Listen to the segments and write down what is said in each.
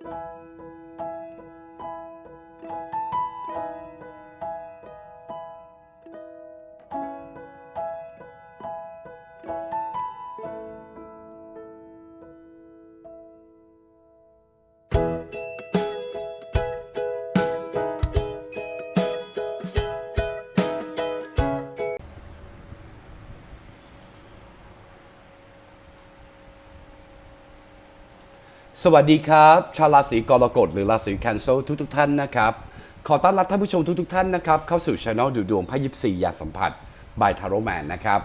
you สวัสดีครับ ชาวราศีกรกฎหรือราศีแคนเซลทุกๆท่านนะครับ ขอต้อนรับท่านผู้ชมทุกๆท่านนะครับ เข้าสู่ช anel ดูดวงไพ่ยิบสี่อยากสัมผัสบายทาโรแมนนะครับ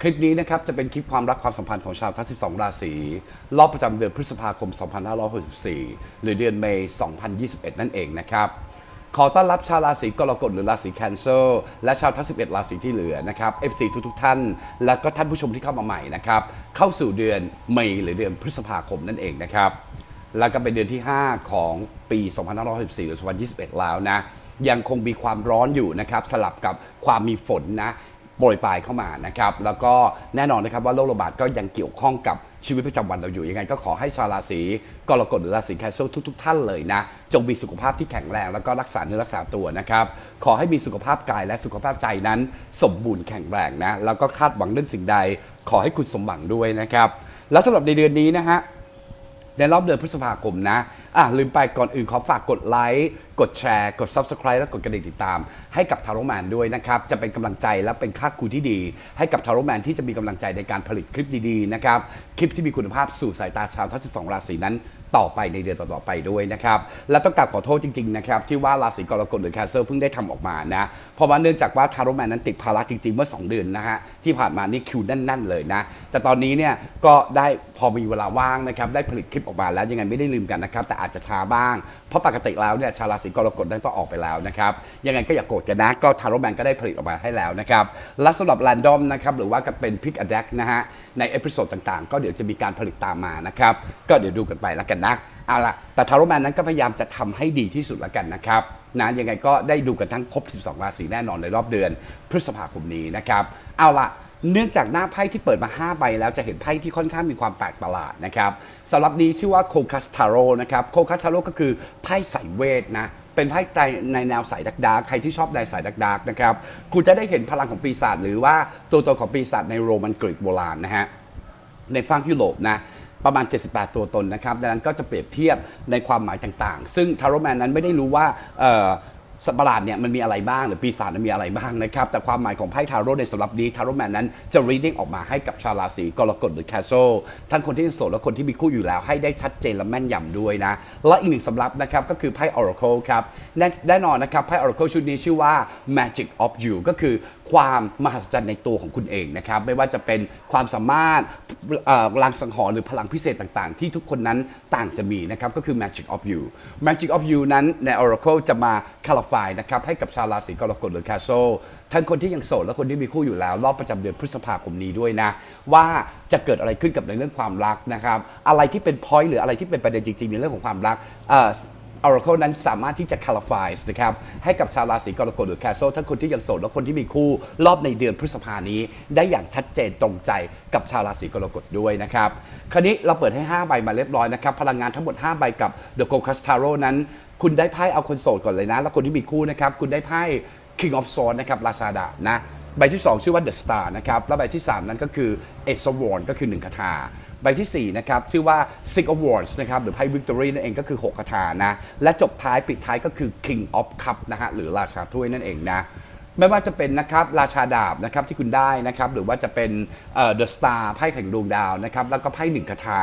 คลิปนี้นะครับ จะเป็นคลิปความรักความสัมพันธ์ของชาวทั้ง 12 ราศีรอบประจำเดือนพฤษภาคม 2564 หรือเดือนเมษายน2021 นั่นเองนะครับ ขอต้อนรับชาวราศีกรกฎหรือราศีแคนเซลและชาวทั้ง 11 ราศีที่เหลือนะครับ FC ทุกๆท่าน และก็ท่านผู้ชมที่เข้ามาใหม่นะครับเข้าสู่เดือนเมษหรือเดือนพฤษภาคมนั่นเองนะครับ แล้วก็เป็นเดือนที่ 5 ของปี2564หรือ2021 แล้วนะ ยังคงมีความร้อนอยู่นะครับ สลับกับความมีฝนนะโปรยปลายเข้ามานะครับ แล้วก็แน่นอนนะครับว่าโรคระบาดก็ยังเกี่ยวข้องกับชีวิตประจำวันเราอยู่ยังไง ก็ขอให้ชาวราศีกรกฎหรือราศีแคสเซิลทุก ๆ ท่านเลยนะ จงมีสุขภาพที่แข็งแรง แล้วก็รักษาเนื้อรักษาตัวนะครับ ขอให้มีสุขภาพกายและสุขภาพใจนั้น สมบูรณ์แข็งแรงนะ แล้วก็คาดหวังเรื่องสิ่งใด ขอให้คุณสมหวังด้วยนะครับ แล้วสำหรับในเดือนนี้นะฮะ ในรอบเดือนพฤษภาคมนะ อะลืมไปก่อนอื่นขอฝากกดไลค์ กดแชร์ กด Subscribe และกดกระดิ่งติดตาม ให้กับทาร์โรแมนด้วยนะครับ จะเป็นกำลังใจและเป็นค่าครูที่ดี ให้กับทาร์โรแมนที่จะมีกำลังใจในการผลิตคลิปดีๆนะครับ คลิปที่มีคุณภาพสู่สายตาชาวทั้ง 12 ราศีนั้นต่อไปในเดือนต่อๆไปด้วยนะครับ และต้องกราบขอโทษจริงๆนะครับที่ว่าราศีกรกฎหรือแคสเซิลเพิ่งได้ทำออกมานะ เพราะว่าเนื่องจากว่าทาร์โรแมนนั้นติดภาระจริงๆเมื่อ 2 เดือนนะฮะที่ผ่านมานี่คิวแน่นๆเลยนะ แต่ตอนนี้เนี่ยก็ได้พอมีเวลาว่างนะครับได้ผลิตคลิปออกมาแล้วยังไงไม่ได้ลืมกันนะครับแต่อาจจะช้าบ้างเพราะปกติแล้วเนี่ยชาวราศกรกฎนั้นต้อออกไปแล้วนะครับยังไงก็อย่าโกรธกันนะก็ทาร์โรแมนก็ได้ผลิตออกมาให้แล้วนะครับและสำหรับแรนดอมนะครับหรือว่าก็เป็นพิกอ d ดกนะฮะในเอพิโซดต่างๆ ก็เดี๋ยวจะมีการผลิตตามมานะครับก็เดี๋ยวดูกันไปแล้วกันนะเอาล่ะแต่ทาร์โรแมนนั้นก็พยายามจะทำให้ดีที่สุดแล้วกันนะครับนะยังไงก็ได้ดูกันทั้งครบ 12 ราศีแน่นอนในรอบเดือน พฤษภาคมนี้นะครับเอาล่ะเนื่องจากหน้าไพ่ที่เปิดมา 5 ใบแล้วจะเห็นไพ่ที่ค่อนข้างมีความแปลกประหลาดนะครับสำหรับนี้ชื่อว่าโคคัสทาโร่นะครับโคคัสทาโร่ก็คือไพ่สายเวทนะ เป็นไพ่ใจในแนวสายดักดาร์กใครที่ชอบในสายดักดาร์กนะครับ คุณจะได้เห็นพลังของปีศาจหรือว่าตัวตนของปีศาจในโรมันกรีกโบราณนะฮะ ในฝั่งยุโรปนะประมาณ 78 ตัวตนนะครับ ดังนั้นก็จะเปรียบเทียบในความหมายต่างๆ ซึ่งทาโรแมนนั้นไม่ได้รู้ว่า สัตว์ประหลาดเนี่ยมันมีอะไรบ้างหรือปีศาจมันมีอะไรบ้างนะครับ แต่ความหมายของไพ่ทาโร่ในสำหรับนี้ทาโร่แมนนั้นจะ reading ออกมาให้กับชาวราศีกรกฎหรือแคสโซทั้งคนที่ยังโสดและคนที่มีคู่อยู่แล้ว ให้ได้ชัดเจนและแม่นยำด้วยนะ และอีกหนึ่งสำรับนะครับก็คือไพ่ Oracle ครับแน่แน่นอนนะครับไพ่ Oracle ชุดนี้ชื่อว่า Magic of You ก็คือความมหัศจรรย์ในตัวของคุณเองนะครับ ไม่ว่าจะเป็นความสามารถเอ่อลางสังหรณ์หรือพลังพิเศษต่างๆ ที่ทุกคนนั้นต่างจะมีนะครับ ก็คือ Magic of You Magic of You นั้นใน Oracle จะมา clarify นะครับ ให้กับชาวราศีกรกฎหรือ c a s o ทั้งคนที่ยังโสดและคนที่มีคู่อยู่แล้ว รอบประจำเดือนพฤษภาคมนี้ด้วยนะ ว่าจะเกิดอะไรขึ้นกับในเรื่องความรักนะครับ อะไรที่เป็น point หรืออะไรที่เป็นประเด็นจริงๆในเรื่องของความรัก Oracle นั้นสามารถที่จะ clarify นะครับให้กับชาวราศีกรกฎหรือ Castle ทั้งคนที่ยังโสดและคนที่มีคู่รอบในเดือนพฤษภานี้ ได้อย่างชัดเจนตรงใจกับชาวราศีกรกฎด้วยนะครับคราวนี้เราเปิดให้ 5 ใบมาเรียบร้อยนะครับพลังงานทั้งหมด 5 ใบกับ The g o c a s t a r o นั้น คุณได้ไพ่เอาคนโสดก่อนเลยนะ แล้วคนที่มีคู่นะครับคุณได้ไพ่ King of Swords นะครับราชาดาบนะ ใบที่ 2 ชื่อว่า The Star นะครับ แล้วใบที่ 3 นั้นก็คือ Ace of Wands ก็คือ 1 คาถา ใบที่ 4 นะครับ ชื่อว่า Six awards นะครับ หรือไพ่ Victory นั่นเองก็คือ 6 คาถานะ และจบท้ายปิดท้ายก็คือ King of Cup นะฮะ หรือราชาถ้วยนั่นเองนะไม่ว่าจะเป็นนะครับราชาดาบนะครับที่คุณได้นะครับหรือว่าจะเป็นเดอ The Star ไพ่แข่งดวงดาวนะครับแล้วก็ไพ่หนึ่งคาถา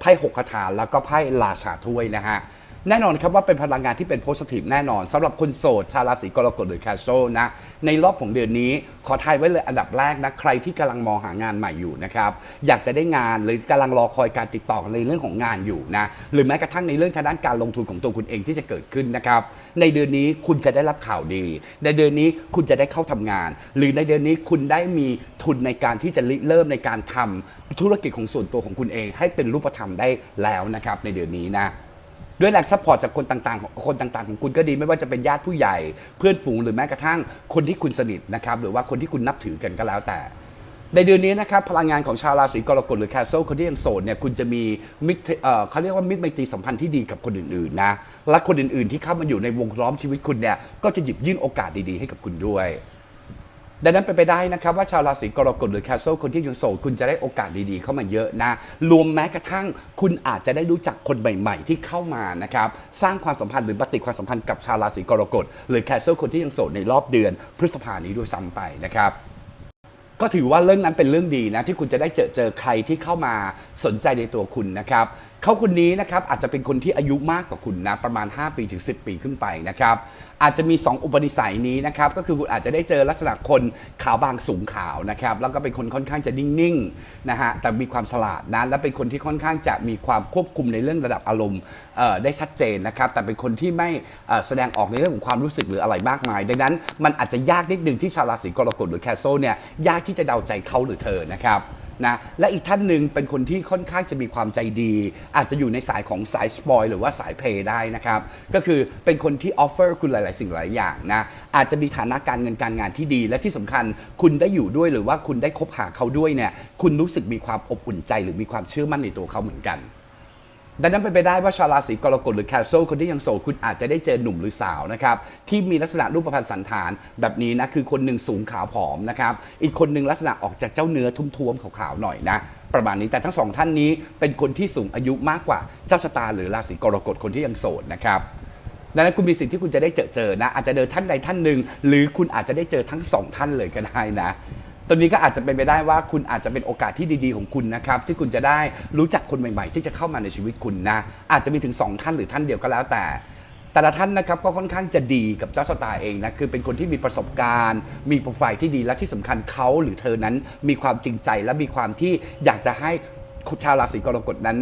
ไพ่หกคาถาแล้วก็ไพ่ราชาถ้วยนะฮะ แน่นอนครับว่าเป็นพลังงานที่เป็นโพสิทีฟแน่นอนสำหรับคนโสด ชาวราศีกรกฎหรือแคสโซนะ ในรอบของเดือนนี้ ขอทายไว้เลยอันดับแรกนะ ใครที่กำลังมองหางานใหม่อยู่นะครับ อยากจะได้งานหรือกำลังรอคอยการติดต่อในเรื่องของงานอยู่นะ หรือแม้กระทั่งในเรื่องทางด้านการลงทุนของตัวคุณเองที่จะเกิดขึ้นนะครับ ในเดือนนี้คุณจะได้รับข่าวดี ในเดือนนี้คุณจะได้เข้าทำงาน หรือในเดือนนี้คุณได้มีทุนในการที่จะเริ่มในการทำธุรกิจของส่วนตัวของคุณเอง ให้เป็นรูปธรรมได้แล้วนะครับในเดือนนี้นะ ด้วยแรงซัพพอร์ตจากคนต่างๆของคนต่างๆ ของคุณก็ดีไม่ว่าจะเป็นญาติผู้ใหญ่ เพื่อนฝูงหรือแม้กระทั่งคนที่คุณสนิทนะครับหรือว่าคนที่คุณนับถือกันก็แล้วแต่ ในเดือนนี้นะครับพลังงานของชาวราศีกรกฎหรือแคสเซิลคนที่ยังโสดเนี่ยคุณจะมีมิตรเอ่อเขาเรียกว่ามิตรไมตรีสัมพันธ์ที่ดีกับคนอื่นๆนะและคนอื่นๆ ที่เข้ามาอยู่ในวงล้อมชีวิตคุณเนี่ยก็จะหยิบยื่นโอกาสดีๆให้กับคุณด้วย ดังนั้นเป็นไปได้นะครับว่าชาวราศีกรกฎหรือแคสเซิลคนที่ยังโสดคุณจะได้โอกาสดีๆ เข้ามาเยอะนะ รวมแม้กระทั่งคุณอาจจะได้รู้จักคนใหม่ ๆ ที่เข้ามานะครับ สร้างความสัมพันธ์หรือปฏิความสัมพันธ์กับชาวราศีกรกฎหรือแคสเซิลคนที่ยังโสดในรอบเดือน พฤษภานี้ด้วยซ้ำไปนะครับก็ถือว่าเรื่องนั้นเป็นเรื่องดีนะที่คุณจะได้เจอเจอใครที่เข้ามาสนใจในตัวคุณนะครับ เขาคนนี้นะครับอาจจะเป็นคนที่อายุมากกว่าคุณนะประมาณ 5 ปีถึง 10 ปีขึ้นไปนะครับอาจจะมี 2 อุปนิสัยนี้นะครับก็คือคุณอาจจะได้เจอลักษณะคนขาวบางสูงขาวนะครับแล้วก็เป็นคนค่อนข้างจะนิ่งๆนะฮะแต่มีความฉลาดนะและเป็นคนที่ค่อนข้างจะมีความควบคุมในเรื่องระดับอารมณ์ได้ชัดเจนนะครับแต่เป็นคนที่ไม่แสดงออกในเรื่องของความรู้สึกหรืออะไรมากมาย ดังนั้นมันอาจจะยากนิดนึงที่ชาวราศีกรกฎหรือแคสโซเนี่ยยากที่จะเดาใจเขาหรือเธอนะครับ นะและอีกท่านหนึ่งเป็นคนที่ค่อนข้างจะมีความใจดี อาจจะอยู่ในสายของสายสปอยหรือว่าสายเพย์ได้นะครับ ก็คือเป็นคนที่ออฟเฟอร์คุณหลาย ๆ สิ่งหลายอย่างนะอาจจะมีฐานะการเงินการงานที่ดี และที่สำคัญคุณได้อยู่ด้วยหรือว่าคุณได้คบหาเขาด้วยเนี่ยคุณรู้สึกมีความอบอุ่นใจ หรือมีความเชื่อมั่นในตัวเขาเหมือนกัน ดังนั้นเป็นไปได้ว่าชาวราศีกรกฎหรือแคสโซคนที่ยังโสดคุณอาจจะได้เจอหนุ่มหรือสาวนะครับที่มีลักษณะรูปพรรณสันฐานแบบนี้นะคือคนหนึ่งสูงขาวผอมนะครับอีกคนหนึ่งลักษณะออกจากเจ้าเนื้อทุ่มๆขาวๆหน่อยนะประมาณนี้แต่ทั้งสองท่านนี้เป็นคนที่สูงอายุมากกว่าเจ้าชะตาหรือราศีกรกฎคนที่ยังโสดนะครับดังนั้นคุณมีสิทธิ์ที่คุณจะได้เจอเจอนะอาจจะเจอท่านใดท่านหนึ่งหรือคุณอาจจะได้เจอทั้งสองท่านเลยก็ได้นะ ตรงนี้ก็อาจจะเป็นไปได้ว่าคุณอาจจะเป็นโอกาสที่ดีๆของคุณนะครับ ที่คุณจะได้รู้จักคนใหม่ๆ ที่จะเข้ามาในชีวิตคุณนะ อาจจะมีถึงสองท่านหรือท่านเดียวก็แล้วแต่ แต่ละท่านนะครับก็ค่อนข้างจะดีกับเจ้าชะตาเองนะคือเป็นคนที่มีประสบการณ์ มีโปรไฟล์ที่ดีและที่สำคัญเขาหรือเธอนั้นมีความจริงใจและมีความที่อยากจะให้ชาวราศีกรกฎนั้น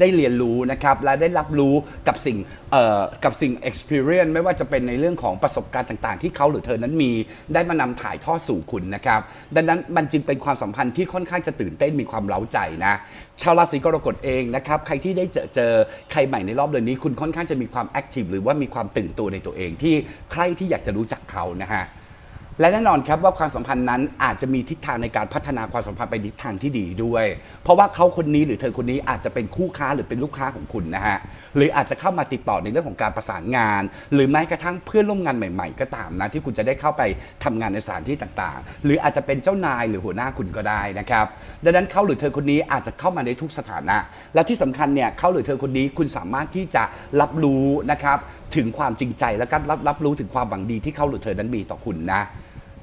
ได้เรียนรู้นะครับและได้รับรู้กับสิ่งเอ่อกับสิ่ง experience ไม่ว่าจะเป็นในเรื่องของประสบการณ์ต่างๆ ที่เขาหรือเธอนั้นมี ได้มานำถ่ายทอดสู่คุณนะครับ ดังนั้นมันจึงเป็นความสัมพันธ์ที่ค่อนข้างจะตื่นเต้นมีความเล้าใจนะชาวราศีกรกฎเองนะครับใครที่ได้เจอเจอใครใหม่ในรอบเดือนนี้คุณค่อนข้างจะมีความ active หรือว่ามีความตื่นตัวในตัวเองที่ใครที่อยากจะรู้จักเขานะฮะ และแน่นอนครับว่าความสัมพันธ์นั้นอาจจะมีทิศทางในการพัฒนาความสัมพันธ์ไปทิศทางที่ดีด้วย เพราะว่าเขาคนนี้หรือเธอคนนี้อาจจะเป็นคู่ค้าหรือเป็นลูกค้าของคุณนะฮะหรืออาจจะเข้ามาติดต่อในเรื่องของการประสานงาน หรือแม้กระทั่งเพื่อนร่วมงานใหม่ ๆ ก็ตามนะที่คุณจะได้เข้าไปทำงานในสถานที่ต่างๆ หรืออาจจะเป็นเจ้านายหรือหัวหน้าคุณก็ได้นะครับดังนั้นเขาหรือเธอคนนี้อาจจะเข้ามาในทุกสถานะ และที่สำคัญเนี่ยเขาหรือเธอคนนี้คุณสามารถที่จะรับรู้นะครับถึงความจริงใจและก็รับรับรู้ถึงความหวังดีที่เขาหรือเธอนั้นมีต่อคุณนะ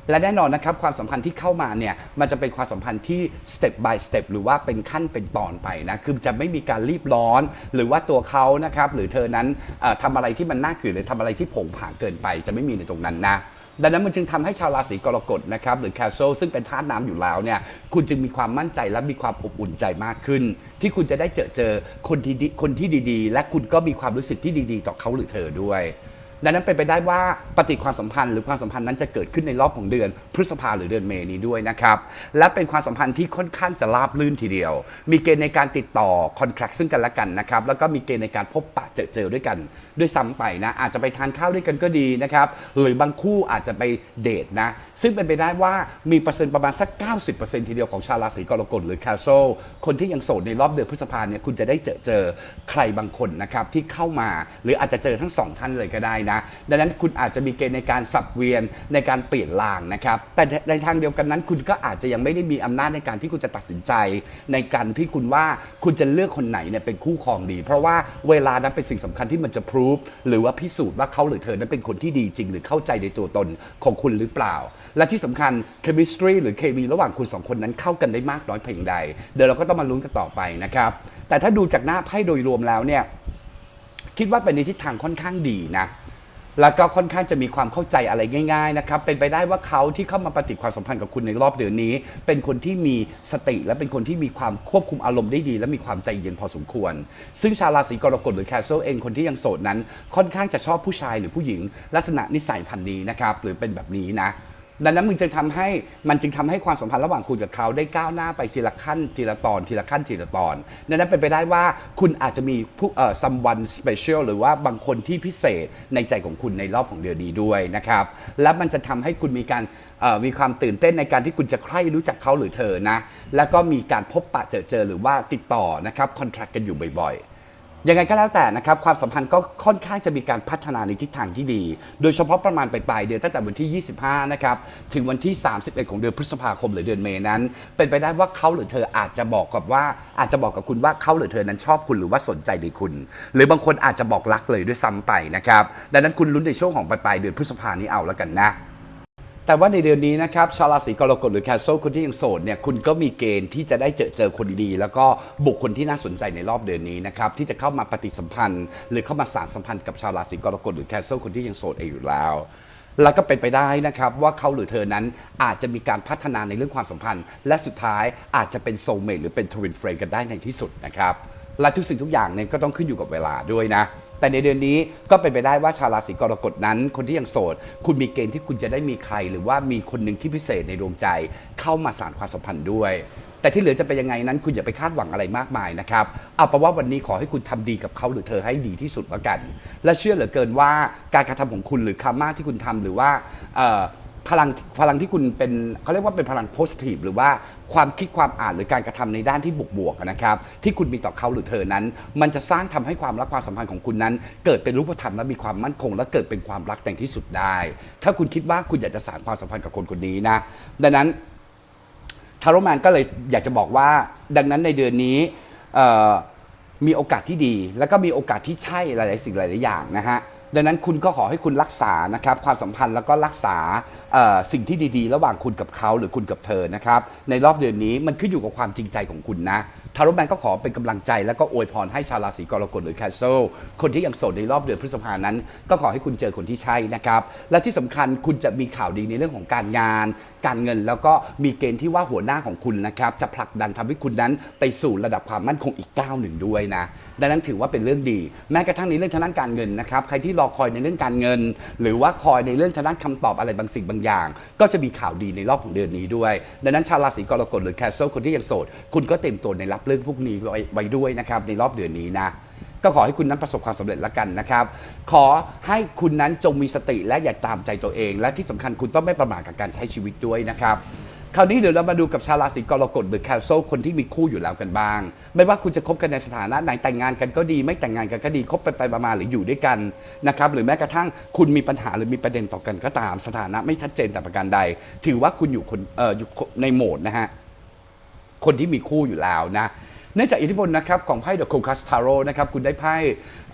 และแน่นอนนะครับความสัมพันธ์ที่เข้ามาเนี่ยมันจะเป็นความสัมพันธ์ที่ step by step หรือว่าเป็นขั้นเป็นตอนไปนะคือจะไม่มีการรีบร้อน หรือว่าตัวเขานะครับหรือเธอนั้นเอ่อทำอะไรที่มันน่าเกลียดหรือทำอะไรที่ผงผางเกินไป จะไม่มีในตรงนั้นนะดังนั้นมันจึงทำให้ชาวราศีกรกฎนะครับหรือแคสโซซึ่งเป็นธาตุน้ำอยู่แล้วเนี่ยคุณจึงมีความมั่นใจและมีความอบอุ่นใจมากขึ้น ที่คุณจะได้เจอเจอคนที่ดีคนที่ดีๆ และคุณก็มีความรู้สึกที่ดี ๆ ต่อเขาหรือเธอด้วย ดังนั้นเป็นไปได้ว่าปฏิความสัมพันธ์หรือความสัมพันธ์นั้นจะเกิดขึ้นในรอบของเดือน พฤษภาหรือเดือนเมษนี้ด้วยนะครับ และเป็นความสัมพันธ์ที่ค่อนข้างจะราบลื่นทีเดียว มีเกณฑ์ในการติดต่อคอนแทคซึ่งกันและกันนะครับ แล้วก็มีเกณฑ์ในการพบปะเจอเจอด้วยกัน ด้วยซ้ำไปนะ อาจจะไปทานข้าวด้วยกันก็ดีนะครับ หรือบางคู่อาจจะไปเดทนะซึ่งเป็นไปได้ว่ามีเปอร์เซ็นต์ประมาณสัก 90%ทีเดียวของชาวราศีกรกฎหรือแคสโซคนที่ยังโสดในรอบเดือนพฤษภาเนี่ยคุณจะได้เจอเจอใครบางคนนะครับที่เข้ามา หรืออาจจะเจอทั้งสองท่านเลยก็ได้นะ ดังนั้นคุณอาจจะมีเกณฑ์ในการสับเวียนในการเปลี่ยนลางนะครับ แต่ในทางเดียวกันนั้น คุณก็อาจจะยังไม่ได้มีอำนาจในการที่คุณจะตัดสินใจ ในการที่คุณว่าคุณจะเลือกคนไหนเนี่ยเป็นคู่ครองดี เพราะว่าเวลานั้นเป็นสิ่งสำคัญที่มันจะพิสูจหรือว่าพิสูจน์ว่าเขาหรือเธอนั้นเป็นคนที่ดีจริง หรือเข้าใจในตัวตนของคุณหรือเปล่าและที่สำคัญ chemistry หรือเคมีระหว่างคุณสองคนนั้นเข้ากันได้มากน้อยเพียงใด เดี๋ยวเราก็ต้องมาลุ้นกันต่อไปนะครับ แต่ถ้าดูจากหน้าไพ่โดยรวมแล้วเนี่ยคิดว่าเป็นในทิศทางค่อนข้างดีนะแล้วก็ค่อนข้างจะมีความเข้าใจอะไรง่าย ๆ นะครับ เป็นไปได้ว่าเขาที่เข้ามาปฏิความสัมพันธ์กับคุณในรอบเดือนนี้ เป็นคนที่มีสติ และเป็นคนที่มีความควบคุมอารมณ์ได้ดี และมีความใจเย็นพอสมควร ซึ่งชาวราศีกรกฎหรือแคสโซเองคนที่ยังโสดนั้น ค่อนข้างจะชอบผู้ชายหรือผู้หญิง ลักษณะนิสัยพันธ์นี้นะครับหรือเป็นแบบนี้นะ ดังนั้นมึงจึงทำให้มันจึงทำให้ความสัมพันธ์ระหว่างคุณกับเขาได้ก้าวหน้าไปทีละขั้นทีละตอนทีละขั้นทีละตอนดังนั้นเป็นไปได้ว่าคุณอาจจะมีผู้เอ่อ someone special หรือว่าบางคนที่พิเศษในใจของคุณในรอบของเดือนนี้ด้วยนะครับและมันจะทำให้คุณมีการเอ่อมีความตื่นเต้นในการที่คุณจะใคร่รู้จักเขาหรือเธอนะแล้วก็มีการพบปะเจอเจอหรือว่าติดต่อนะครับคอนแทคกันอยู่บ่อยๆ ยังไงก็แล้วแต่นะครับความสัมพันธ์ก็ค่อนข้างจะมีการพัฒนาในทิศทางที่ดี โดยเฉพาะประมาณปลายเดือนตั้งแต่วันที่ 25 นะครับ ถึงวันที่ 31 ของเดือนพฤษภาคมหรือเดือนเมษนั้น เป็นไปได้ว่าเขาหรือเธออาจจะบอกกับว่าอาจจะบอกกับคุณว่าเขาหรือเธอนั้นชอบคุณหรือว่าสนใจในคุณ หรือบางคนอาจจะบอกรักเลยด้วยซ้ำไปนะครับดังนั้นคุณลุ้นในช่วงของปลายเดือนพฤษภานี้เอาแล้วกันนะ แต่ว่าในเดือนนี้นะครับชาวราศีกรกฎหรือแคสโซคนที่ยังโสดเนี่ยคุณก็มีเกณฑ์ที่จะได้เจอเจอคนดี แล้วก็บุคคลที่น่าสนใจในรอบเดือนนี้นะครับที่จะเข้ามาปฏิสัมพันธ์ หรือเข้ามาสานสัมพันธ์กับชาวราศีกรกฎหรือแคสโซคนที่ยังโสดเองอยู่แล้ว แล้วก็เป็นไปได้นะครับว่าเขาหรือเธอนั้นอาจจะมีการพัฒนาในเรื่องความสัมพันธ์ และสุดท้ายอาจจะเป็นโซลเมทหรือเป็นทวินเฟรนกันได้ในที่สุดนะครับและทุกสิ่งทุกอย่างเนี่ยก็ต้องขึ้นอยู่กับเวลาด้วยนะแต่ในเดือนนี้ก็เป็นไปได้ว่าชาวราศีกรกฎนั้น คนที่ยังโสด คุณมีเกณฑ์ที่คุณจะได้มีใคร หรือว่ามีคนหนึ่งที่พิเศษในดวงใจ เข้ามาสานความสัมพันธ์ด้วย แต่ที่เหลือจะเป็นยังไงนั้น คุณอย่าไปคาดหวังอะไรมากมายนะครับเอาเป็นว่าวันนี้ขอให้คุณทำดีกับเขาหรือเธอให้ดีที่สุดแล้วกัน และเชื่อเหลือเกินว่าการกระทำของคุณหรือคามาที่คุณทำหรือว่า พลังพลังที่คุณเป็นเขาเรียกว่าเป็นพลังโพสิทีฟหรือว่าความคิดความอ่านหรือการกระทำในด้านที่บวกๆนะครับที่คุณมีต่อเขาหรือเธอนั้น มันจะสร้างทำให้ความรักความสัมพันธ์ของคุณนั้น เกิดเป็นรูปธรรมและมีความมั่นคง และเกิดเป็นความรักในที่สุดได้ ถ้าคุณคิดว่าคุณอยากจะสานความสัมพันธ์กับคนคนนี้นะดังนั้นทาโรแมนก็เลยอยากจะบอกว่า ดังนั้นในเดือนนี้มีโอกาสที่ดี แล้วก็มีโอกาสที่ใช่หลาย ๆ สิ่งหลาย ๆ อย่างนะฮะ ดังนั้นคุณก็ขอให้คุณรักษานะครับความสัมพันธ์แล้วก็รักษาสิ่งที่ดีๆ ระหว่างคุณกับเขาหรือคุณกับเธอนะครับในรอบเดือนนี้มันขึ้นอยู่กับความจริงใจของคุณนะทาโรแมนก็ขอเป็นกำลังใจแล้วก็อวยพรให้ชาวราศีกรกฎหรือแคสเซิลคนที่ยังโสดในรอบเดือนพฤษภานั้น ก็ขอให้คุณเจอคนที่ใช่นะครับและที่สำคัญคุณจะมีข่าวดีในเรื่องของการงาน การเงิน แล้วก็มีเกณฑ์ที่ว่าหัวหน้าของคุณนะครับจะผลักดันทำให้คุณนั้นไปสู่ระดับความมั่นคงอีกก้าวหนึ่งด้วยนะดังนั้นถือว่าเป็นเรื่องดี แม้กระทั่งในเรื่องทางด้านการเงินนะครับใครที่รอคอยในเรื่องการเงิน หรือว่าคอยในเรื่องทางด้านคำตอบอะไรบางสิ่งบางอย่าง ก็จะมีข่าวดีในรอบของเดือนนี้ด้วย ดังนั้นชาวราศีกรกฎหรือแคสเซิลคนที่ยังโสด คุณก็เต็มตัวในรับเรื่องพวกนี้ไว้ไว้ด้วยนะครับในรอบเดือนนี้นะ ก็ขอให้คุณนั้นประสบความสำเร็จล้วกันนะครับ ขอให้คุณนั้นจงมีสติและอย่าตามใจตัวเอง และที่สำคัญคุณต้องไม่ประมาทกับการใช้ชีวิตด้วยนะครับ คราวนี้เดี๋ยวเรามาดูกับชาวราศีกรกฎหรือแคลโซคนที่มีคู่อยู่แล้วกันบ้าง ไม่ว่าคุณจะคบกันในสถานะไหนแต่งงานกันก็ดี ไม่แต่งงานกันก็ดีคบไปไปมาๆหรืออยู่ด้วยกันนะครับหรือแม้กระทั่งคุณมีปัญหาหรือมีประเด็นต่อกันก็ตาม สถานะไม่ชัดเจนแต่ประการใด ถือว่าคุณอยู่คนเอ่ออยู่ในโหมดนะฮะ คนที่มีคู่อยู่แล้วนะ เนื่องจากอิทธิพลนะครับของไพ่ The Crocus Tarot นะครับคุณได้ไพ่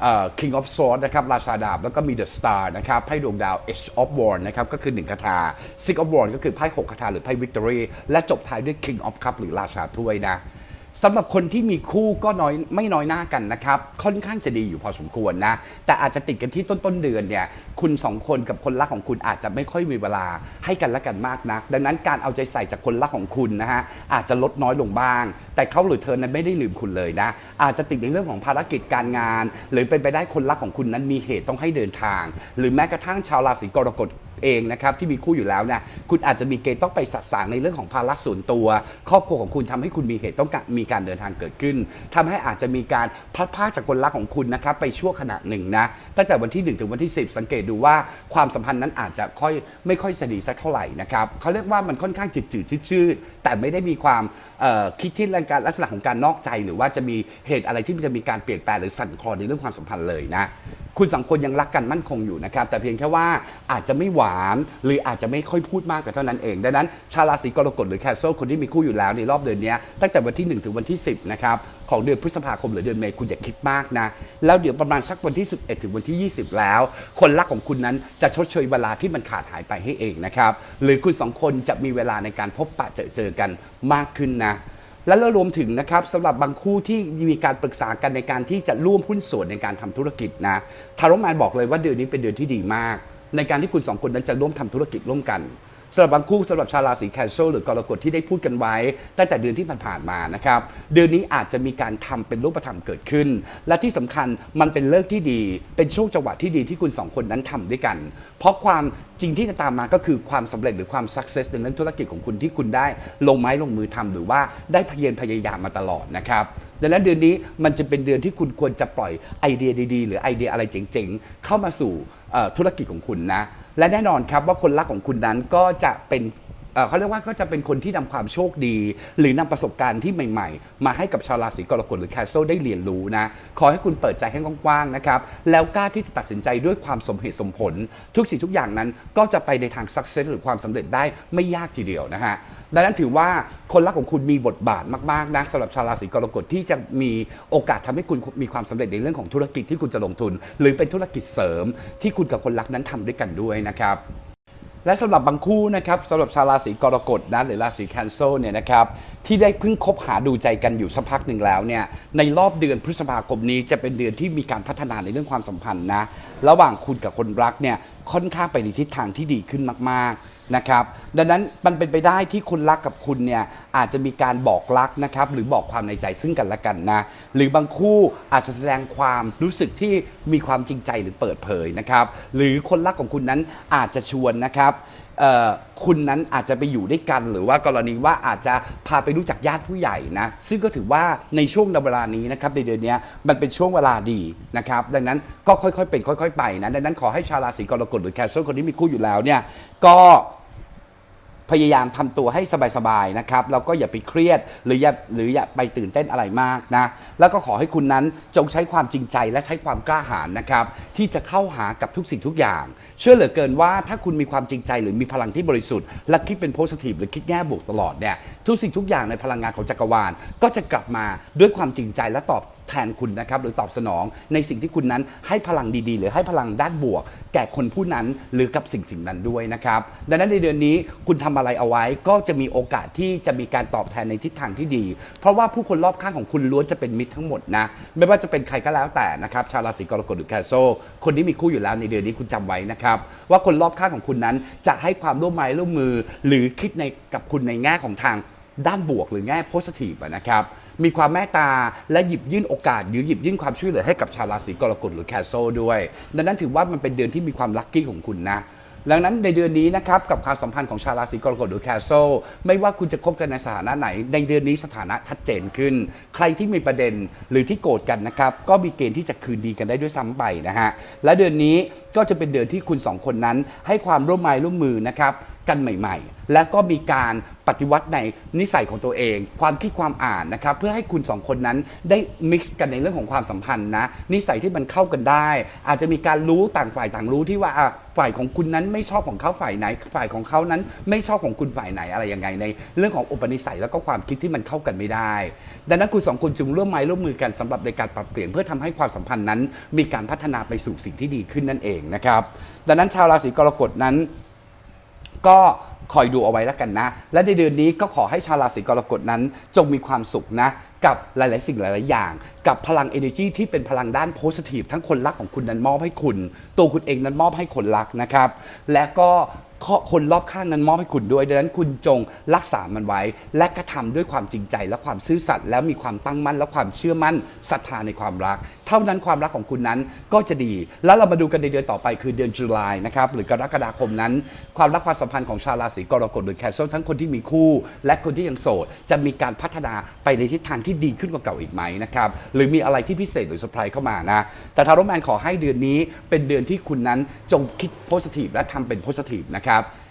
เอ่อ King of Swords นะครับราชาดาบ แล้วก็มี The Star นะครับไพ่ดวงดาว Edge of Wands นะครับก็คือ 1 คาถา Six of Wands ก็คือไพ่ 6 คาถาหรือไพ่ Victory และจบท้ายด้วย King of Cup หรือราชาถ้วยนะ สำหรับคนที่มีคู่ก็น้อยไม่น้อยหน้ากันนะครับ ค่อนข้างจะดีอยู่พอสมควรนะ แต่อาจจะติดกันที่ต้นต้นเดือนเนี่ยคุณสองคนกับคนรักของคุณอาจจะไม่ค่อยมีเวลาให้กันและกันมากนัก ดังนั้นการเอาใจใส่จากคนรักของคุณนะฮะอาจจะลดน้อยลงบ้าง แต่เขาหรือเธอนั้นไม่ได้ลืมคุณเลยนะ อาจจะติดในเรื่องของภารกิจการงาน หรือเป็นไปได้คนรักของคุณนั้นมีเหตุต้องให้เดินทาง หรือแม้กระทั่งชาวราศีกรกฎ เองนะครับที่มีคู่อยู่แล้วเนี่ยคุณอาจจะมีเกณฑ์ต้องไปสัสางในเรื่องของภาระส่วนตัว ครอบครัวของคุณทำให้คุณมีเหตุต้องมีการเดินทางเกิดขึ้นทำให้อาจจะมีการพลัดพรากจากคนรักของคุณนะครับไปชั่วขณะหนึ่งนะตั้งแต่วันที่ 1 ถึงวันที่ 10 สังเกตดูว่าความสัมพันธ์นั้นอาจจะค่อยไม่ค่อยสนิทสักเท่าไหร่นะครับเขาเรียกว่ามันค่อนข้างจืดจืดๆชืดๆ แต่ไม่ได้มีความคิดที่เรื่องการลักษณะของการนอกใจหรือว่าจะมีเหตุอะไรที่จะมีการเปลี่ยนแปลงหรือสั่นคลอนในเรื่องความสัมพันธ์เลยนะคุณสองคนยังรักกันมั่นคงอยู่นะครับ แต่เพียงแค่ว่าอาจจะไม่หวานหรืออาจจะไม่ค่อยพูดมากกันเท่านั้นเอง ดังนั้น ชาวราศีกรกฎหรือแคสโซคนที่มีคู่อยู่แล้วในรอบเดือนนี้ตั้งแต่วันที่ 1 ถึงวันที่ 10 นะครับ ของเดือนพฤษภาคมหรือเดือนเมษคุณอย่าคิดมากนะ แล้วเดี๋ยวประมาณสักวันที่ 11 ถึงวันที่ 20 แล้ว คนรักของคุณนั้นจะชดเชยเวลาที่มันขาดหายไปให้เองนะครับหรือคุณสองคนจะมีเวลาในการพบปะเจอเจอกันมากขึ้นนะและแล้วรวมถึงนะครับสำหรับบางคู่ที่มีการปรึกษากันในการที่จะร่วมหุ้นส่วนในการทำธุรกิจนะทารแมนบอกเลยว่าเดือนนี้เป็นเดือนที่ดีมาก ในการที่คุณสองคนนั้นจะร่วมทำธุรกิจร่วมกัน สำหรับบางคู่สำหรับชาวราศีแคนเซลหรือกรกฎที่ได้พูดกันไว้ ตั้งแต่เดือนที่ผ่านๆมานะครับเดือนนี้อาจจะมีการทำเป็นรูปธรรมเกิดขึ้น และที่สำคัญมันเป็นเลิกที่ดี เป็นช่วงจังหวะที่ดีที่คุณสองคนนั้นทำด้วยกัน เพราะความจริงที่จะตามมาก็คือความสำเร็จหรือความสักเซสในเรื่องธุรกิจของคุณที่คุณได้ลงไม้ลงมือทำหรือว่าได้พยายพยายามมาตลอดนะครับดังนั้นเดือนนี้มันจะเป็นเดือนที่คุณควรจะปล่อยไอเดียดีๆ หรือไอเดียอะไรเจ๋งๆ เข้ามาสู่ธุรกิจของคุณนะ และแน่นอนครับว่าคนรักของคุณนั้นก็จะเป็น เขาเรียกว่าก็จะเป็นคนที่นำความโชคดี หรือนำประสบการณ์ที่ใหม่ๆ มาให้กับชาวราศีกรกฎหรือแคสโซได้เรียนรู้นะ ขอให้คุณเปิดใจให้กว้างๆนะครับ แล้วกล้าที่จะตัดสินใจด้วยความสมเหตุสมผล ทุกสิ่งทุกอย่างนั้นก็จะไปในทางสักเซสหรือความสำเร็จได้ไม่ยากทีเดียวนะฮะดังนั้นถือว่าคนรักของคุณมีบทบาทมากๆนะสำหรับชาวราศีกรกฎที่จะมีโอกาสทำให้คุณมีความสำเร็จในเรื่องของธุรกิจที่คุณจะลงทุน หรือเป็นธุรกิจเสริมที่คุณกับคนรักนั้นทำด้วยกันด้วยนะครับ และสำหรับบางคู่นะครับสำหรับชาวราศีกรกฎนะหรือราศีแคนเซลเนี่ยนะครับที่ได้เพิ่งคบหาดูใจกันอยู่สักพักหนึ่งแล้วเนี่ยในรอบเดือนพฤษภาคมนี้จะเป็นเดือนที่มีการพัฒนาในเรื่องความสัมพันธ์นะระหว่างคุณกับคนรักเนี่ย ค่อนข้างไปในทิศทางที่ดีขึ้นมาก ๆนะครับ ดังนั้นมันเป็นไปได้ที่คนรักกับคุณเนี่ยอาจจะมีการบอกรักนะครับหรือบอกความในใจซึ่งกันและกันนะหรือบางคู่อาจจะแสดงความรู้สึกที่มีความจริงใจหรือเปิดเผยนะครับหรือคนรักของคุณนั้นอาจจะชวนนะครับ คุณนั้นอาจจะไปอยู่ด้วยกัน หรือว่ากรณีว่าอาจจะพาไปรู้จักญาติผู้ใหญ่นะ ซึ่งก็ถือว่าในช่วงเวลานี้นะครับในเดือนเนี้ยมันเป็นช่วงเวลาดีนะครับ ดังนั้นก็ค่อยๆเป็นค่อย ๆ ไปนะดังนั้นขอให้ชาวราศีกรกฎหรือแคสเซิลคนที่มีคู่อยู่แล้วเนี่ยก็ พยายามทำตัวให้สบายๆนะครับแล้วก็อย่าไปเครียดหรืออย่าหรืออย่าไปตื่นเต้นอะไรมากนะแล้วก็ขอให้คุณนั้นจงใช้ความจริงใจและใช้ความกล้าหาญนะครับที่จะเข้าหากับทุกสิ่งทุกอย่าง เชื่อเหลือเกินว่าถ้าคุณมีความจริงใจหรือมีพลังที่บริสุทธิ์และคิดเป็นโพสิทีฟหรือคิดแง่บวกตลอดเนี่ยทุกสิ่งทุกอย่างในพลังงานของจักรวาล ก็จะกลับมาด้วยความจริงใจและตอบแทนคุณนะครับหรือตอบสนองในสิ่งที่คุณนั้นให้พลังดีๆ หรือให้พลังด้านบวก แก่คนผู้นั้นหรือกับสิ่งสิ่งนั้นด้วยนะครับดังนั้นในเดือนนี้คุณทำอะไรเอาไว้ ก็จะมีโอกาสที่จะมีการตอบแทนในทิศทางที่ดี เพราะว่าผู้คนรอบข้างของคุณล้วนจะเป็นมิตรทั้งหมดนะ ไม่ว่าจะเป็นใครก็แล้วแต่นะครับชาวราศีกรกฎหรือแคสโซคนที่มีคู่อยู่แล้วในเดือนนี้คุณจำไว้นะครับ ว่าคนรอบข้างของคุณนั้นจะให้ความร่วมไม้ร่วมมือ หรือคิดในกับคุณในแง่ของทางด้านบวกหรือแง่โพสิทีฟนะครับ มีความเมตตาและหยิบยื่นโอกาส หรือหยิบยื่นความช่วยเหลือให้กับชาวราศีกรกฎหรือแคสโซด้วย ดังนั้นถือว่ามันเป็นเดือนที่มีความลัคกี้ของคุณนะ ดังนั้นในเดือนนี้นะครับกับความสัมพันธ์ของชาวราศีกรกฎหรือแคสโซไม่ว่าคุณจะคบกันในสถานะไหน ในเดือนนี้สถานะชัดเจนขึ้น ใครที่มีประเด็นหรือที่โกรธกันนะครับก็มีเกณฑ์ที่จะคืนดีกันได้ด้วยซ้ำไปนะฮะและเดือนนี้ก็จะเป็นเดือนที่คุณสองคนนั้นให้ความร่วมไม้ร่วมมือนะครับ กันใหม่ ๆ และก็มีการปฏิวัติในนิสัยของตัวเอง ความคิดความอ่านนะครับเพื่อให้คุณสองคนนั้นได้มิกซ์กันในเรื่องของความสัมพันธ์นะนิสัยที่มันเข้ากันได้ อาจจะมีการรู้ต่างฝ่ายต่างรู้ที่ว่าอะฝ่ายของคุณนั้นไม่ชอบของเขาฝ่ายไหน ฝ่ายของเขานั้นไม่ชอบของคุณฝ่ายไหนอะไรยังไง ในเรื่องของอุปนิสัยแล้วก็ความคิดที่มันเข้ากันไม่ได้ ดังนั้นคุณสองคนจึงร่วมไม้ร่วมมือกันสำหรับในการปรับเปลี่ยนเพื่อทำให้ความสัมพันธ์นั้น มีการพัฒนาไปสู่สิ่งที่ดีขึ้นนั่นเองนะครับดังนั้นชาวราศีกรกฎนั้น ก็คอยดูเอาไว้แล้วกันนะ และในเดือนนี้ก็ขอให้ชาวราศีกรกฎนั้น จงมีความสุขนะ กับหลาย ๆ สิ่งหลาย ๆ อย่าง กับพลัง energy ที่เป็นพลังด้านโพสิทีฟทั้งคนรักของคุณนั้นมอบให้คุณ ตัวคุณเองนั้นมอบให้คนรักนะครับ และก็ คนรอบข้างนั้นมอบให้คุณด้วย ดังนั้นคุณจงรักษามันไว้ และกระทำด้วยความจริงใจ และความซื่อสัตย์แล้วมีความตั้งมั่น และความเชื่อมั่นศรัทธาในความรัก เท่านั้นความรักของคุณนั้นก็จะดี แล้วเรามาดูกันในเดือนต่อไปคือเดือนตุลานะครับหรือกรกฎาคมนั้น ความรักความสัมพันธ์ของชาวราศีกรกฎหรือแคสเซิลทั้งคนที่มีคู่ และคนที่ยังโสดจะมีการพัฒนาไปในทิศทางที่ดีขึ้นกว่าเก่าอีกไหมนะครับหรือมีอะไรที่พิเศษหรือเซอร์ไพรส์เข้ามานะแต่ทาโรแมนขอให้เดือนนี้เป็นเดือนที่คุณนั้นจงคิดโพสิทีฟและทำเป็นโพสิทีฟนะครับ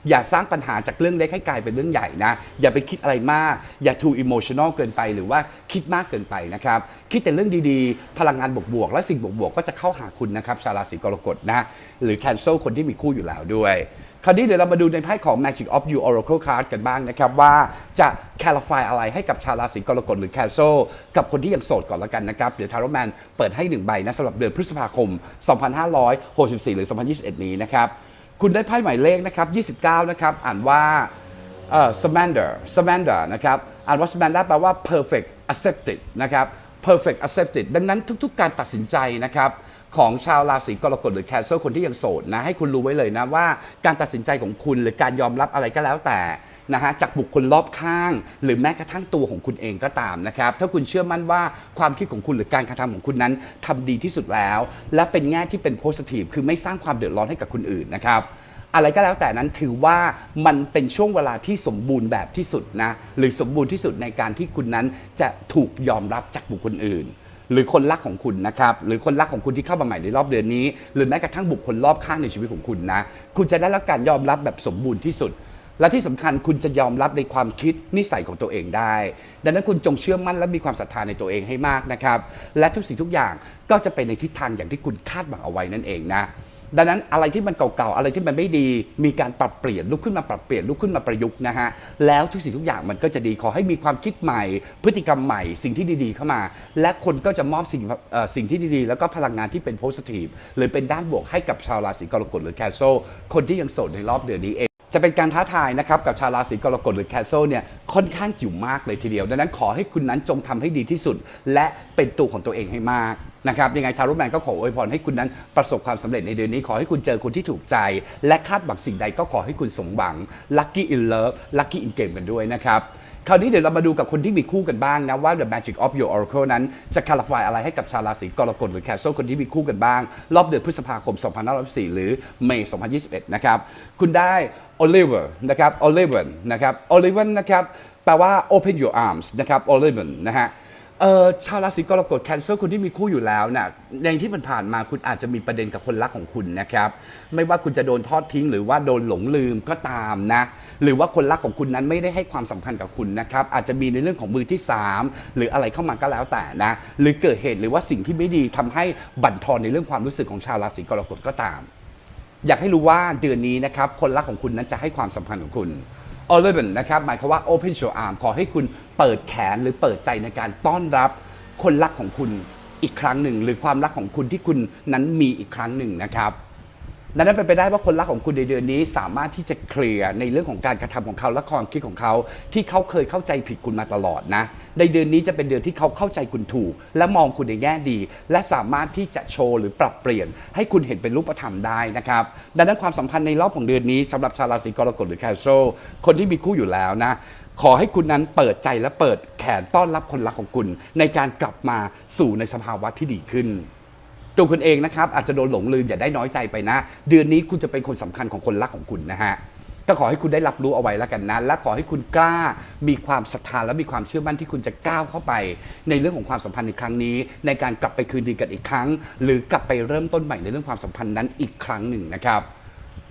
อย่าสร้างปัญหาจากเรื่องเล็กให้กลายเป็นเรื่องใหญ่นะ อย่าไปคิดอะไรมาก อย่า too emotional เกินไป หรือว่าคิดมากเกินไปนะครับ คิดแต่เรื่องดีๆ พลังงานบวกๆ และสิ่งบวกๆ ก็จะเข้าหาคุณนะครับ ชาวราศีกรกฎนะ หรือ cancel คนที่มีคู่อยู่แล้วด้วย คราวนี้เดี๋ยวเรามาดูในไพ่ของ Magic of You Oracle Card กันบ้างนะครับว่าจะ clarify อะไรให้กับชาวราศีกรกฎหรือ cancel กับคนที่ยังโสดก่อนละกันนะครับ เดี๋ยวทาร์โรแมนเปิดให้หนึ่งใบนะสำหรับเดือนพฤษภาคม 2564 หรือ 2021 นี้นะครับ คุณได้ไพ่หมายเลขนะครับ 29 นะครับ อ่านว่าเอ่อ Samander Samander นะครับ อ่านว่า Samander แปลว่า perfect accepted นะครับ perfect accepted ดังนั้นทุกๆ การตัดสินใจนะครับของชาวราศีกรกฎหรือแคสเซิลคนที่ยังโสดนะให้คุณรู้ไว้เลยนะว่าการตัดสินใจของคุณหรือการยอมรับอะไรก็แล้วแต่ นะฮะจากบุคคลรอบข้าง หรือแม้กระทั่งตัวของคุณเองก็ตามนะครับ ถ้าคุณเชื่อมั่นว่าความคิดของคุณหรือการกระทำของคุณนั้นทำดีที่สุดแล้ว และเป็นแง่ที่เป็น positive คือไม่สร้างความเดือดร้อนให้กับคนอื่นนะครับอะไรก็แล้วแต่นั้นถือว่ามันเป็นช่วงเวลาที่สมบูรณ์แบบที่สุดนะหรือสมบูรณ์ที่สุดในการที่คุณนั้นจะถูกยอมรับจากบุคคลอื่น หรือคนรักของคุณนะครับหรือคนรักของคุณที่เข้ามาใหม่ในรอบเดือนนี้ หรือแม้กระทั่งบุคคลรอบข้างในชีวิตของคุณนะคุณจะได้รับการยอมรับแบบสมบูรณ์ที่สุด และที่สำคัญคุณจะยอมรับในความคิดนิสัยของตัวเองได้ ดังนั้นคุณจงเชื่อมั่นและมีความศรัทธาในตัวเองให้มากนะครับ และทุกสิ่งทุกอย่างก็จะเป็นในทิศทางอย่างที่คุณคาดหวังเอาไว้นั่นเองนะดังนั้นอะไรที่มันเก่าๆ อะไรที่มันไม่ดี มีการปรับเปลี่ยนลุกขึ้นมาปรับเปลี่ยนลุกขึ้นมาประยุกต์นะฮะ แล้วทุกสิ่งทุกอย่างมันก็จะดีขอให้มีความคิดใหม่ พฤติกรรมใหม่ สิ่งที่ดีๆ เข้ามา และคนก็จะมอบสิ่งสิ่งที่ดีๆ แล้วก็พลังงานที่เป็นโพสิทีฟหรือเป็นด้านบวกให้กับชาวราศีกรกฎหรือแคสโซคนที่ยังโสดในรอบเดือนนี้เอง จะเป็นการท้าทายนะครับกับชาวราศีกรกฎหรือแคสโซเนี่ยค่อนข้างจิ๋วมากเลยทีเดียว ดังนั้นขอให้คุณนั้นจงทำให้ดีที่สุด และเป็นตัวของตัวเองให้มากนะครับยังไงทารุแมนก็ขออวยพรให้คุณนั้นประสบความสำเร็จในเดือนนี้ ขอให้คุณเจอคนที่ถูกใจ และคาดหวังสิ่งใดก็ขอให้คุณสมหวังลัคกี้อินเลิฟลัคกี้อินเกมกันด้วยนะครับ คราวนี้เดี๋ยวเรามาดูกับคนที่มีคู่กันบ้างนะว่า The Magic of Your Oracle นั้นจะคาล f y อะไรให้กับชาวราศีกรกฎหรือแคสโซคนที่มีคู่กันบ้าง รอบเดือนพฤษภาคม 2564หรือเมษ2021 นะครับคุณได้ Oliver นะครับ Oliver นะครับ Oliver นะครับแปลว่า Open Your Arms นะครับ Oliver นะฮะ เออชาวราศีกรกฎแคนเซอร์คนที่มีคู่อยู่แล้วนะ่ะในที่มันผ่านมาคุณอาจจะมีประเด็นกับคนรักของคุณนะครับ ไม่ว่าคุณจะโดนทอดทิ้ง หรือว่าโดนหลงลืมก็ตามนะ หรือว่าคนรักของคุณนั้นไม่ได้ให้ความสำคัญกับคุณนะครับ อาจจะมีในเรื่องของมือที่ 3 หรืออะไรเข้ามาก็แล้วแต่นะ หรือเกิดเหตุหรือว่าสิ่งที่ไม่ดีทำให้บั่นทอนในเรื่องความรู้สึกของชาวราศีกรกฎก็ตาม อยากให้รู้ว่าเดือนนี้นะครับคนรักของคุณนั้นจะให้ความสำคัญของคุณ o l i v e n นะครับหมายความว่า Open Your Arm ขอให้คุณ เปิดแขนหรือเปิดใจในการต้อนรับคนรักของคุณอีกครั้งหนึ่ง หรือความรักของคุณที่คุณนั้นมีอีกครั้งหนึ่งนะครับดังนั้นเป็นไปได้ว่าคนรักของคุณในเดือนนี้ สามารถที่จะเคลียร์ในเรื่องของการกระทำของเขาและความคิดของเขา ที่เขาเคยเข้าใจผิดคุณมาตลอดนะ ในเดือนนี้จะเป็นเดือนที่เขาเข้าใจคุณถูก และมองคุณในแง่ดี และสามารถที่จะโชว์หรือปรับเปลี่ยน ให้คุณเห็นเป็นรูปธรรมได้นะครับดังนั้นความสัมพันธ์ในรอบของเดือนนี้สำหรับชาวราศีกรกฎหรือแคสโซคนที่มีคู่อยู่แล้วนะ ขอให้คุณนั้นเปิดใจและเปิดแขนต้อนรับคนรักของคุณ ในการกลับมาสู่ในสภาวะที่ดีขึ้นตัวคุณเองนะครับอาจจะโดนหลงลืมอย่าได้น้อยใจไปนะ เดือนนี้คุณจะเป็นคนสำคัญของคนรักของคุณนะฮะก็ขอให้คุณได้รับรู้เอาไว้แล้วกันนะ และขอให้คุณกล้ามีความศรัทธาและมีความเชื่อมั่นที่คุณจะก้าวเข้าไป ในเรื่องของความสัมพันธ์ในครั้งนี้ ในการกลับไปคืนดีกันอีกครั้ง หรือกลับไปเริ่มต้นใหม่ในเรื่องความสัมพันธ์นั้นอีกครั้งหนึ่งนะครับ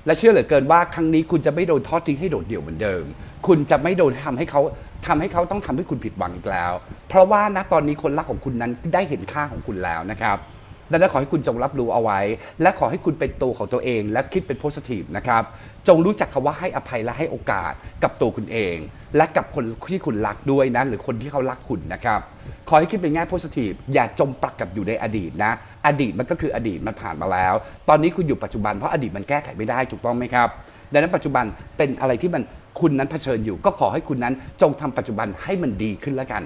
และเชื่อเหลือเกินว่าครั้งนี้คุณจะไม่โดนทอดทิ้งให้โดดเดี่ยวเหมือนเดิม คุณจะไม่โดนทำให้เขาทำให้เขาต้องทำให้คุณผิดหวังอีกแล้ว เพราะว่าณตอนนี้คนรักของคุณนั้นได้เห็นค่าของคุณแล้วนะครับ ดังนั้นขอให้คุณจงรับรู้เอาไว้ และขอให้คุณเป็นตัวของตัวเอง และคิดเป็นโพสิทีฟนะครับ จงรู้จักคำว่าให้อภัยและให้โอกาสกับตัวคุณเอง และกับคนที่คุณรักด้วยนะหรือคนที่เขารักคุณนะครับขอให้คิดเป็นแง่โพสิทีฟอย่าจมปลักกับอยู่ในอดีตนะ อดีตมันก็คืออดีตมันผ่านมาแล้ว ตอนนี้คุณอยู่ปัจจุบันเพราะอดีตมันแก้ไขไม่ได้ถูกต้องไหมครับดังนั้นปัจจุบันเป็นอะไรที่มันคุณนั้นเผชิญอยู่ ก็ขอให้คุณนั้นจงทำปัจจุบันให้มันดีขึ้นแล้วกัน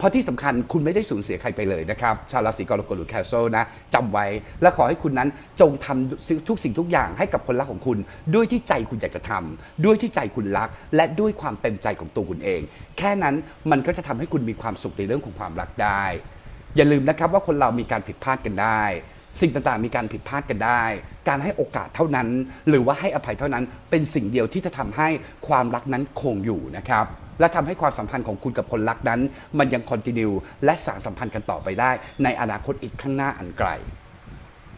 เพราะที่สำคัญคุณไม่ได้สูญเสียใครไปเลยนะครับ ชาวราศีกรกฎหรือแคสโซนะจำไว้และขอให้คุณนั้นจงทำทุกสิ่งทุกอย่างให้กับคนรักของคุณ ด้วยที่ใจคุณอยากจะทำด้วยที่ใจคุณรัก และด้วยความเต็มใจของตัวคุณเอง แค่นั้นมันก็จะทำให้คุณมีความสุขในเรื่องของความรักได้ อย่าลืมนะครับว่าคนเรามีการผิดพลาดกันได้สิ่งต่างๆมีการผิดพลาดกันได้ การให้โอกาสเท่านั้น หรือว่าให้อภัยเท่านั้น เป็นสิ่งเดียวที่จะทำให้ความรักนั้นคงอยู่นะครับ และทำให้ความสัมพันธ์ของคุณกับคนรักนั้น มันยังคอนติเนียและสานสัมพันธ์กันต่อไปได้ ในอนาคตอีกข้างหน้าอันไกล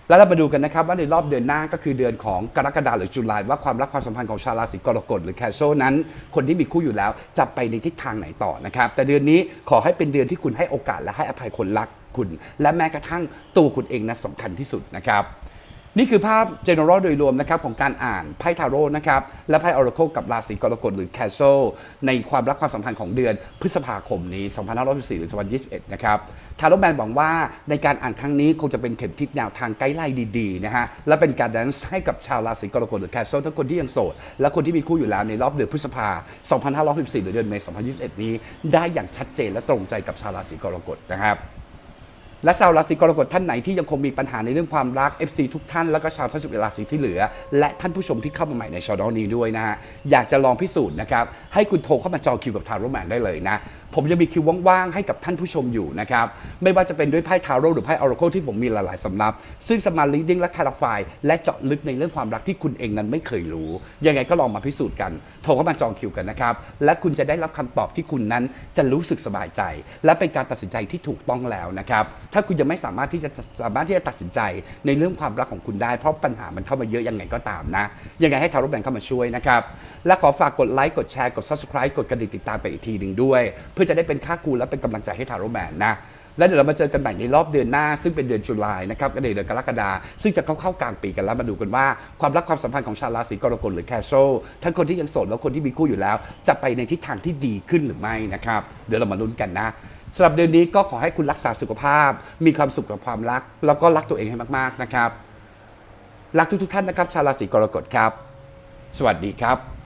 แล้วเรามาดูกันนะครับว่าในรอบเดือนหน้าก็คือเดือนของกรกฎาหรือจุลายว่าความรักความสัมพันธ์ของชาวราศีกรกฎหรือแคสโซนั้น คนที่มีคู่อยู่แล้วจะไปในทิศทางไหนต่อนะครับ แต่เดือนนี้ขอให้เป็นเดือนที่คุณให้โอกาสและให้อภัยคนรักคุณ และแม้กระทั่งตัวคุณเองนะสำคัญที่สุดนะครับ นี่คือภาพ general โดยรวมนะครับของการอ่านไพ่ทาโร่นะครับและไพ่ Oracle กับราศีกรกฎหรือ c a s l ในความรักความสัมพันธ์ของเดือนพฤษภาคมนี้ 2564 หรือ 2021 นะครับทาโร่แมนบอกว่าในการอ่านครั้งนี้คงจะเป็นเข็มทิศแนวทางไกด์ไลน์ดีๆนะฮะและเป็นการแดนซ์ให้กับชาวราศีกรกฎหรือ c a s l ทั้งคนที่ยังโสด และคนที่มีคู่อยู่แล้วในรอบเดือนพฤษภา 2564 หรือเดือนเมษ 2021 นี้ ได้อย่างชัดเจนและตรงใจกับชาวราศีกรกฎนะครับ และชาวราศีกรกฎท่านไหนที่ยังคงมีปัญหาในเรื่องความรัก FC ทุกท่านแล้วก็ชาวทั้งสิบราศีที่เหลือ และท่านผู้ชมที่เข้ามาใหม่ในชอดอนี้ด้วยนะฮะอยากจะลองพิสูจน์นะครับให้คุณโทรเข้ามาจองคิวกับทาโร่แมนได้เลยนะผมยังมีคิวว่างๆ ให้กับท่านผู้ชมอยู่นะครับ ไม่ว่าจะเป็นด้วยไพ่ทาโร่หรือไพ่ออร์เคิลที่ผมมีหลายๆสำนับ ซึ่งสมาร์ทลิงดิ้งและคาราไฟและเจาะลึกในเรื่องความรักที่คุณเองนั้นไม่เคยรู้ ยังไงก็ลองมาพิสูจน์กัน โทรเข้ามาจองคิวกันนะครับ และคุณจะได้รับคำตอบที่คุณนั้นจะรู้สึกสบายใจ และเป็นการตัดสินใจที่ถูกต้องแล้วนะครับถ้าคุณยังไม่สามารถที่จะสามารถที่จะตัดสินใจในเรื่องความรักของคุณได้ เพราะปัญหามันเข้ามาเยอะยังไงก็ตามนะ ยังไงให้ทาร่แบงเข้ามาช่วยนะครับ และขอฝากกดไลค์กดแชร์กด subscribe กดกระดิ่งติดตามไปอีกทีหนึ่งด้วย เพื่อจะได้เป็นค่ากูและเป็นกำลังใจให้ทาร่แมนนะแล้วเดี๋ยวเรามาเจอกันใหม่ในรอบเดือนหน้า ซึ่งเป็นเดือนจุลายนะครับกับเดือนกรกฎาซึ่งจะเข้าเข้ากลางปีกันแล้วมาดูกันว่า ความรักความสัมพันธ์ของชาวราศีกรกฎหรือแคชโซทั้งคนที่ยังโสดและคนที่มีคู่อยู่แล้ว จะไปในทิศทางที่ดีขึ้นหรือไม่นะครับ เดี๋ยวเรามาลุ้นกันนะ สำหรับเดือนนี้ก็ขอให้คุณรักษาสุขภาพ มีความสุขกับความรัก แล้วก็รักตัวเองให้มากๆนะครับ รักทุกๆท่านนะครับ ชาวราศีกรกฎครับ สวัสดีครับ